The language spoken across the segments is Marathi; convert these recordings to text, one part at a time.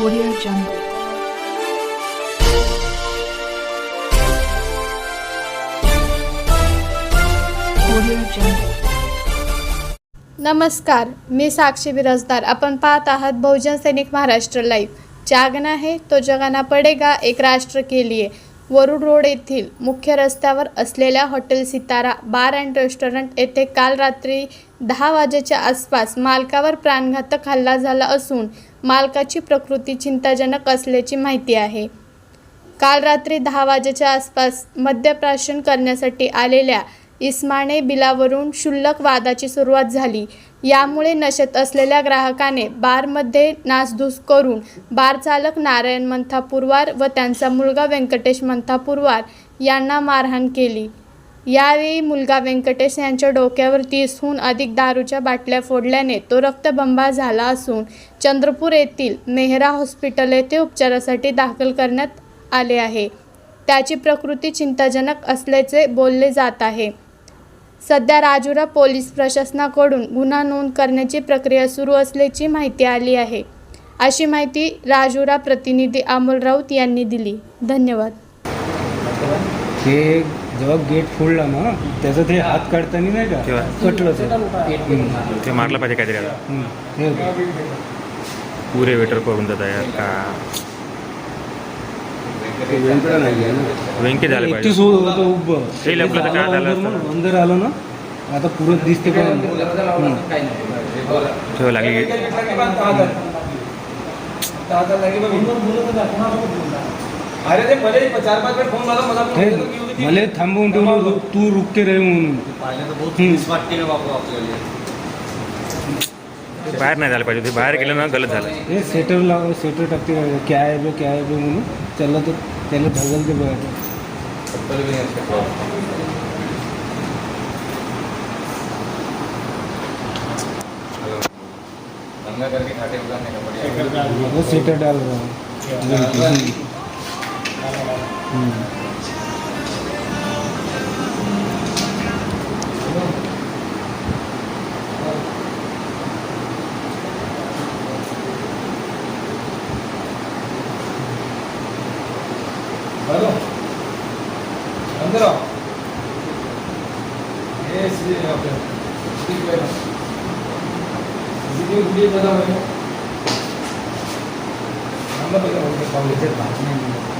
Audio Jungle. Audio Jungle. नमस्कार मी साक्षी बिराजदार आपण पाहत आहात बहुजन सैनिक महाराष्ट्र लाईव्ह जागना है तो जगाना पडेगा एक राष्ट्र के लिए वरुड रोड येथील मुख्य रस्त्यावर असलेल्या hotel Sitara bar and restaurant येथे काल रात्री दहा वाजेच्या आसपास मालकावर प्राणघातक हल्ला झाला असून मालकाची प्रकृती चिंताजनक असल्याची माहिती आहे. काल रात्री दहा वाजेच्या आसपास मद्यप्राशन करण्यासाठी आलेल्या इस्माने बिलावरून क्षुल्लक वादाची सुरुवात झाली. यामुळे नशेत असलेल्या ग्राहकाने बारमध्ये नासधूस करून बार चालक नारायण मंथा पुरवार व त्यांचा मुलगा व्यंकटेश मंथा पुरवार यांना मारहाण केली. यावेळी मुलगा व्यंकटेश यांच्या डोक्यावर तीसहून अधिक दारूच्या बाटल्या फोडल्याने तो रक्तबंबा झाला असून चंद्रपूर येथील मेहरा हॉस्पिटल येथे उपचारासाठी दाखल करण्यात आले आहे. त्याची प्रकृती चिंताजनक असल्याचे बोलले जात आहे. सध्या राजुरा पोलीस प्रशासनाकडून गुन्हा नोंद करण्याची प्रक्रिया सुरू असल्याची माहिती आली आहे. अशी माहिती राजुरा प्रतिनिधी अमोल राऊत यांनी दिली. धन्यवाद. ते जेव्हा गेट फोडला ना त्याचं ते हात काढताना नाही का? कटलं ते. ते मारलं पाहिजे काहीतरी आता. हे. पुरे वेटर करून देत यार. का? व्यंकी झाले एकटीच पाहिजे. होत उभं. ते तर काय झालं अंदर असतं? अंदर आलं ना आता पुरं दिसते पण. ठेवा लागली. अरे ते मध्ये चार पाच वेळ फोन मला मला हे मला थांबवून ठेवलं रु- तू रुकते रे म्हणून हम्म. ते बाहेर नाही झालं पाहिजे ते बाहेर गेलं ना गलत झालं हे सेटर लाव सेटर टाकते क्या आहे बे क्या आहे बे म्हणून त्याला तर त्याला ढगलते बघायचं वो सेटर डाल रहा हूँ। हम्म. हेलो अंदर आओ ये सी ओके ठीक है वीडियो वीडियो बना हुआ है नंबर बता बोलते कॉलेज वेंका बाहेर निघाला. आता त्यांना अंदर जाऊन दरवाजा लावून झाले हम्म, हम्म. अरे बापरे हम्म, विचार, हा. हम्म. ठेवा ठेवा ठेवा बाटल ठेवा ठेवा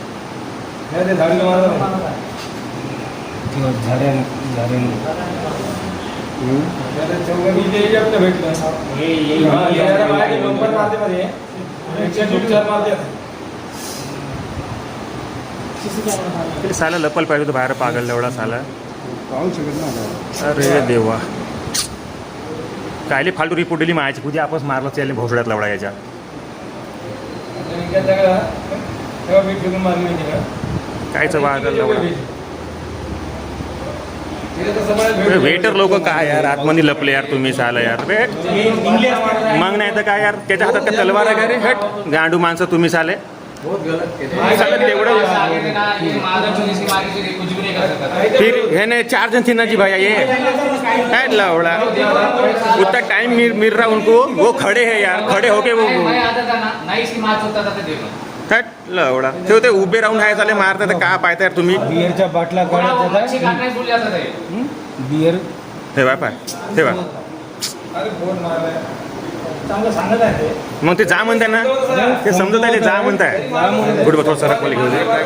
ते साला लपल पाहिजे होतं बाहेर पागल एवढा साला. पाहू शकत ना अरे देवा. कायले फालतू रिपोर्ट दिली मायाची. कुठे आपस मारलं त्याला भोसड्यात लवडा याच्या. कायचं सगळ्यात वेटर लोक काय यार? आतमध्ये लपले यार तुम्ही साला यार. बे मग नाही तर काय यार? त्याच्या हातात काय तलवार आहे का रे? हट. गांडू माणसं तुम्ही साले. साले तेवढं फिर है ना चार जन थी ना जी भैया ये. है लवड़ा उतना टाइम मिल मिल रहा उनको. वो खड़े हैं यार. खड़े होके वो हट लवड़ा ते ते उभे राहून आहे साले मारता तर का पाहता यार तुम्ही? बिअरच्या बाटल्या काढायच्या बिअर पाय. मारलाय. चांगलं सांगत आहे ते. मग ते जा म्हणताय ना. ते समजत आहे ते जा म्हणताय. गुड सरक मला घेऊ हे पाय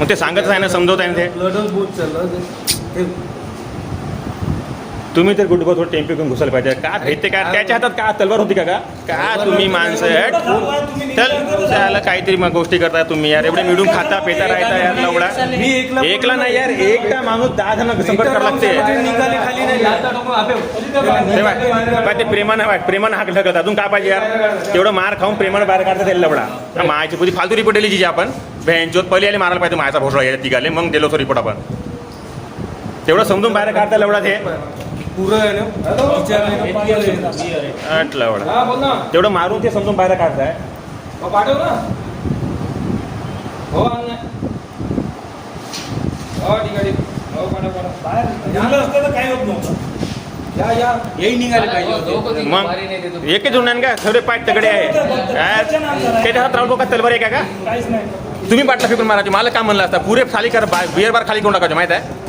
मग ते सांगतच आहे ना समजवत आहे ना ते तुम्ही तर गुडबो थोडं टेम्पे घेऊन घुसायला पाहिजे. का भेटते का त्याच्या हातात का तलवार होती का का का तुम्ही माणसं चल त्याला काहीतरी मग गोष्टी करता तुम्ही यार. एवढे मिळून खाता पेता राहता यार लवडा एकला नाही यार एकटा माणूस दहा जण संपर्क करावं लागते. निघाले ते प्रेमानं वाट प्रेमानं हाक ढकलत अजून काय पाहिजे यार? तेवढं मार खाऊन प्रेमानं बाहेर काढता त्याला लवडा मायची पुरी फालतू रिपोर्ट दिली जी आपण. बँचोत पहिले आले मारायला पाहिजे मायाचा भोसडा यायला तिघाले. मग दिलो तो रिपोर्ट आपण. तेवढं समजून बाहेर काढता लवडा ते. तेवढं मारून ते समजून बाहेर काढताय हो, पाठव ना. हो हो ठीक आहे. हो पाठव पाठव. झालं असतं तर काही होत नव्हतं. या या. हेही निघाले पाहिजे होते. दोघं तिघं मग भारी नाही देतो. एकच जोडणार का सगळे पाठ तगडे आहे. काय? त्याच्या हात राहुल का तलवार आहे का? का काहीच नाही. तुम्ही पाटला फेकून मारायचे मला काय म्हणलं असता. पुरे खाली कर बिअर बार खाली करून टाकायचे माहीत आहे?